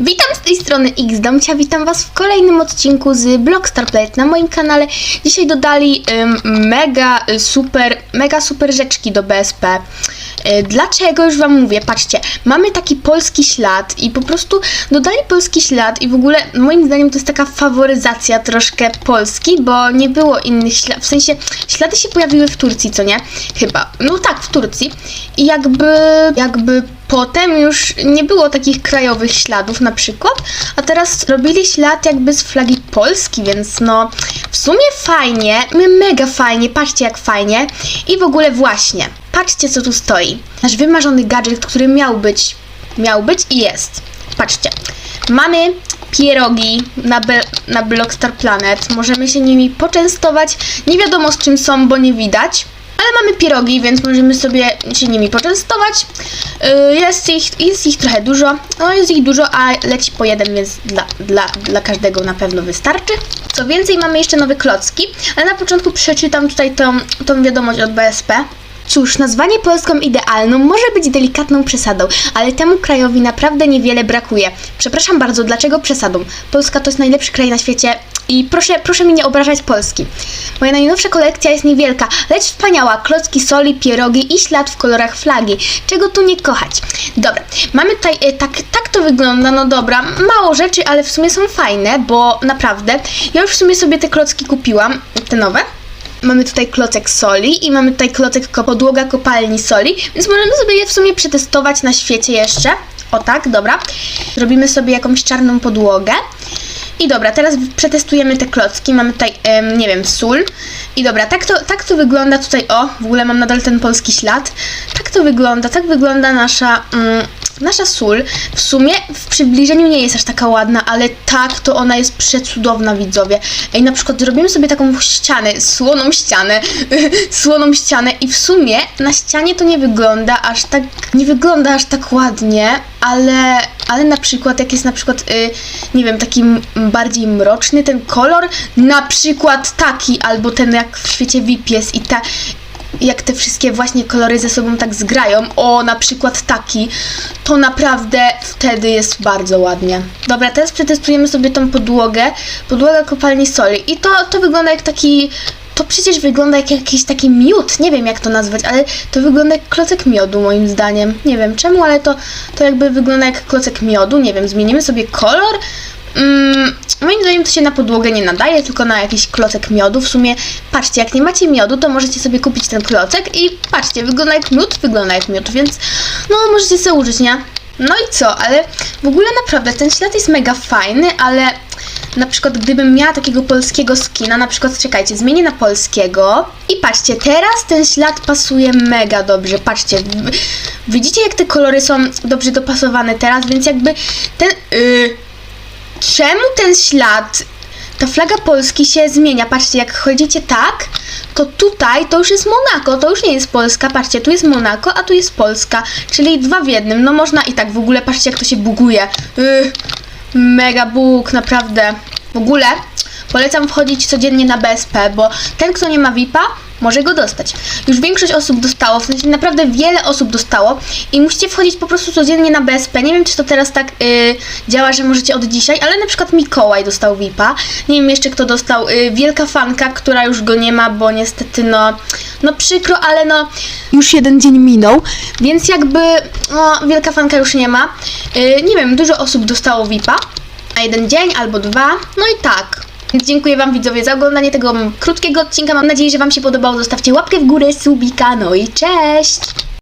Witam z tej strony Xdomcia, witam was w kolejnym odcinku z Blockstar Play na moim kanale. Dzisiaj dodali ym, mega super, mega super rzeczki do BSP. Y, Dlaczego już wam mówię? Patrzcie, mamy taki polski ślad i po prostu dodali polski ślad i w ogóle moim zdaniem to jest taka faworyzacja troszkę Polski, bo nie było innych śladów, w sensie ślady się pojawiły w Turcji, co nie? Chyba. No tak, w Turcji. I jakby, jakby Potem już nie było takich krajowych śladów na przykład, a teraz robili ślad jakby z flagi Polski, więc no w sumie fajnie, mega fajnie, patrzcie jak fajnie i w ogóle właśnie, patrzcie co tu stoi. Nasz wymarzony gadżet, który miał być, miał być i jest. Patrzcie, mamy pierogi na, na Blockstar Planet, możemy się nimi poczęstować, nie wiadomo z czym są, bo nie widać. Ale mamy pierogi, więc możemy sobie się nimi poczęstować. Yy, Jest ich, jest ich trochę dużo. No jest ich dużo, a leci po jeden, więc dla, dla, dla każdego na pewno wystarczy. Co więcej, mamy jeszcze nowe klocki, ale na początku przeczytam tutaj tą, tą wiadomość od BSP. Cóż, nazwanie Polską idealną może być delikatną przesadą, ale temu krajowi naprawdę niewiele brakuje. Przepraszam bardzo, dlaczego przesadą? Polska to jest najlepszy kraj na świecie i proszę, proszę mi nie obrażać Polski. Moja najnowsza kolekcja jest niewielka, lecz wspaniała. Klocki soli, pierogi i ślad w kolorach flagi. Czego tu nie kochać? Dobra, mamy tutaj, e, tak, tak to wygląda, no dobra, mało rzeczy, ale w sumie są fajne, bo naprawdę, ja już w sumie sobie te klocki kupiłam, te nowe. Mamy tutaj klocek soli i mamy tutaj klocek podłoga kopalni soli, więc możemy sobie je w sumie przetestować na świecie jeszcze. O tak, dobra. Zrobimy sobie jakąś czarną podłogę. I dobra, teraz przetestujemy te klocki. Mamy tutaj, nie wiem, sól. I dobra, tak to, tak to wygląda tutaj. O, w ogóle mam nadal ten polski ślad. Tak to wygląda, tak wygląda nasza, mm, nasza sól. W sumie w przybliżeniu nie jest aż taka ładna, ale tak to ona jest przecudowna, widzowie. Ej, na przykład zrobimy sobie taką ścianę, słoną ścianę, słoną ścianę i w sumie na ścianie to nie wygląda aż tak, nie wygląda aż tak ładnie, ale, ale na przykład jak jest na przykład, y, nie wiem, taki bardziej mroczny ten kolor, na przykład taki, albo ten jak w świecie VIP jest i ta, jak te wszystkie właśnie kolory ze sobą tak zgrają, o na przykład taki, to naprawdę wtedy jest bardzo ładnie. Dobra, teraz przetestujemy sobie tą podłogę, podłogę kopalni soli. I to, to wygląda jak taki, to przecież wygląda jak jakiś taki miód, nie wiem jak to nazwać, ale to wygląda jak klocek miodu moim zdaniem, nie wiem czemu, ale to, to jakby wygląda jak klocek miodu, nie wiem, zmienimy sobie kolor, Mm, moim zdaniem to się na podłogę nie nadaje, tylko na jakiś klocek miodu. W sumie, patrzcie, jak nie macie miodu, to możecie sobie kupić ten klocek i patrzcie, wygląda jak miód, wygląda jak miód, więc no możecie sobie użyć, nie? No i co, ale w ogóle naprawdę ten ślad jest mega fajny, ale na przykład gdybym miała takiego polskiego skina, na przykład czekajcie, zmienię na polskiego i patrzcie, teraz ten ślad pasuje mega dobrze, patrzcie, widzicie jak te kolory są dobrze dopasowane teraz, więc jakby ten... Yy, czemu ten ślad, ta flaga Polski się zmienia? Patrzcie, jak chodzicie tak, to tutaj to już jest Monako, to już nie jest Polska. Patrzcie, tu jest Monako, a tu jest Polska, czyli dwa w jednym. No można i tak w ogóle, patrzcie jak to się buguje. Yy, mega bug, naprawdę. W ogóle polecam wchodzić codziennie na BSP, bo ten, kto nie ma VIP-a, może go dostać. Już większość osób dostało, w sensie naprawdę wiele osób dostało i musicie wchodzić po prostu codziennie na BSP. Nie wiem, czy to teraz tak yy, działa, że możecie od dzisiaj, ale na przykład Mikołaj dostał VIP-a. Nie wiem jeszcze, kto dostał. Yy, wielka fanka, która już go nie ma, bo niestety no, no przykro, ale no już jeden dzień minął, więc jakby no, wielka fanka już nie ma. Yy, nie wiem, dużo osób dostało VIP-a, a jeden dzień albo dwa, no i tak. Więc dziękuję Wam widzowie za oglądanie tego krótkiego odcinka. Mam nadzieję, że Wam się podobało. Zostawcie łapkę w górę, subika, no i cześć!